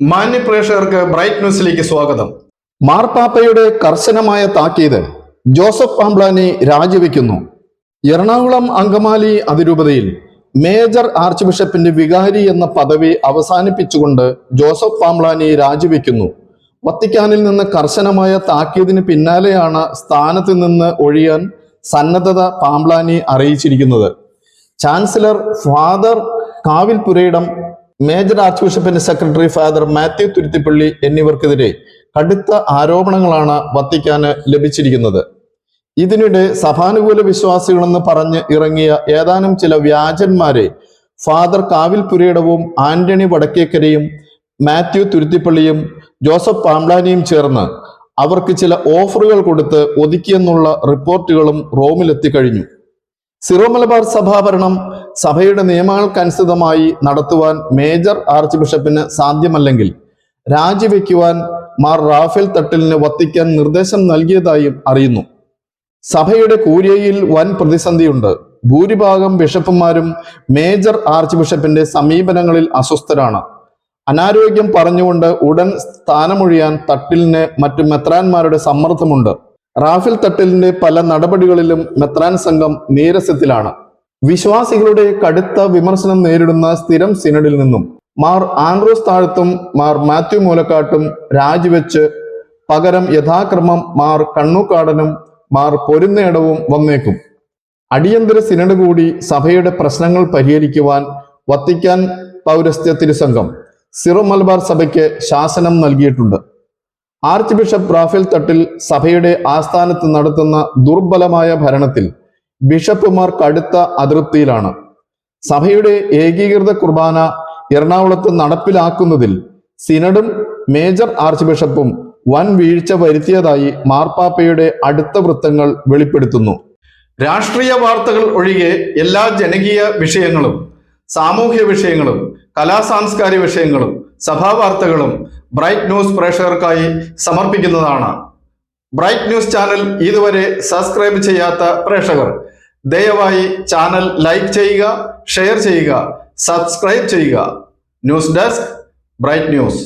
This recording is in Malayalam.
മാന്യ പ്രേക്ഷകർക്ക് ബ്രൈറ്റ് ന്യൂസിലേക്ക് സ്വാഗതം. മാർപ്പാപ്പയുടെ കർശനമായ താക്കീത് ജോസഫ് പാംബ്ലാനി രാജിവെക്കുന്നു. എറണാകുളം അങ്കമാലി അതിരൂപതയിൽ മേജർ ആർച്ച് ബിഷപ്പിന്റെ വികാരി എന്ന പദവി അവസാനിപ്പിച്ചുകൊണ്ട് ജോസഫ് പാംബ്ലാനി രാജിവെക്കുന്നു. വത്തിക്കാനിൽ നിന്ന് കർശനമായ താക്കീതിന് പിന്നാലെയാണ് സ്ഥാനത്ത് നിന്ന് ഒഴിയാൻ സന്നദ്ധത പാംബ്ലാനി അറിയിച്ചിരിക്കുന്നത്. Chancellor father Kavil Purayidam major arch ബിഷപ്പിന്റെ സെക്രട്ടറി ഫാദർ മാത്യു തുരുത്തിപ്പള്ളി എന്നിവർക്കെതിരെ കടുത്ത ആരോപണങ്ങളാണ് വത്തിക്കാന് ലഭിച്ചിരിക്കുന്നത്. ഇതിനിടെ സഭാനുകൂല വിശ്വാസികളെന്ന് പറഞ്ഞ് ഇറങ്ങിയ ഏതാനും ചില വ്യാജന്മാരെ ഫാദർ കാവിൽ പുരയിടവും ആന്റണി വടക്കേക്കരയും മാത്യു തുരുത്തിപ്പള്ളിയും ജോസഫ് പാംബ്ലാനിയും ചേർന്ന് അവർക്ക് ചില ഓഫറുകൾ കൊടുത്ത് ഒതുക്കിയെന്നുള്ള റിപ്പോർട്ടുകളും റോമിലെത്തിക്കഴിഞ്ഞു. സിറോ മലബാർ സഭാഭരണം സഭയുടെ നിയമങ്ങൾക്കനുസൃതമായി നടത്തുവാൻ മേജർ ആർച്ച് ബിഷപ്പിന് സാധ്യമല്ലെങ്കിൽ രാജിവെക്കുവാൻ മാർ റാഫേൽ തട്ടിലിന് വത്തിക്കാൻ നിർദ്ദേശം നൽകിയതായും അറിയുന്നു. സഭയുടെ കൂരിയയിൽ വൻ പ്രതിസന്ധിയുണ്ട്. ഭൂരിഭാഗം ബിഷപ്പുമാരും മേജർ ആർച്ച് ബിഷപ്പിന്റെ സമീപനങ്ങളിൽ അസ്വസ്ഥരാണ്. അനാരോഗ്യം പറഞ്ഞുകൊണ്ട് ഉടൻ സ്ഥാനമൊഴിയാൻ തട്ടിലിന് മറ്റു മെത്രാന്മാരുടെ സമ്മർദ്ദമുണ്ട്. റാഫേൽ തട്ടിലിന്റെ പല നടപടികളിലും മെത്രാൻ സംഘം നീരസത്തിലാണ്. വിശ്വാസികളുടെ കടുത്ത വിമർശനം നേരിടുന്ന സ്ഥിരം സിനഡിൽ നിന്നും മാർ ആൻഡ്രോസ് താഴത്തും മാർ മാത്യു മൂലക്കാട്ടും രാജിവെച്ച് പകരം യഥാക്രമം മാർ കണ്ണൂക്കാടനും മാർ പൊരുന്നേടവും വന്നേക്കും. അടിയന്തര സിനഡ് കൂടി സഭയുടെ പ്രശ്നങ്ങൾ പരിഹരിക്കുവാൻ വത്തിക്കാൻ പൗരസ്ത്യ തിരുസംഘം സിറോ മലബാർ സഭയ്ക്ക് ശാസനം നൽകിയിട്ടുണ്ട്. ആർച്ച് ബിഷപ്പ് റാഫേൽ തട്ടിൽ സഭയുടെ ആസ്ഥാനത്ത് നടത്തുന്ന ദുർബലമായ ഭരണത്തിൽ ബിഷപ്പുമാർ കടുത്ത അതൃപ്തിയിലാണ്. സഭയുടെ ഏകീകൃത കുർബാന എറണാകുളത്ത് നടപ്പിലാക്കുന്നതിൽ സിനഡും മേജർ ആർച്ച് ബിഷപ്പും വൻ വീഴ്ച വരുത്തിയതായി മാർപ്പാപ്പയുടെ അടുത്ത വൃത്തങ്ങൾ വെളിപ്പെടുത്തുന്നു. രാഷ്ട്രീയ വാർത്തകൾ ഒഴികെ എല്ലാ ജനകീയ വിഷയങ്ങളും സാമൂഹ്യ വിഷയങ്ങളും കലാ സാംസ്കാരിക വിഷയങ്ങളും സഭാ വാർത്തകളും ബ്രൈറ്റ് ന്യൂസ് പ്രേക്ഷകർക്കായി സമർപ്പിക്കുന്നതാണ്. ബ്രൈറ്റ് ന്യൂസ് ചാനൽ ഇതുവരെ സബ്സ്ക്രൈബ് ചെയ്യാത്ത പ്രേക്ഷകർ ദയവായി ചാനൽ ലൈക്ക് ചെയ്യുക ഷെയർ ചെയ്യുക സബ്സ്ക്രൈബ് ചെയ്യുക. News desk bright news.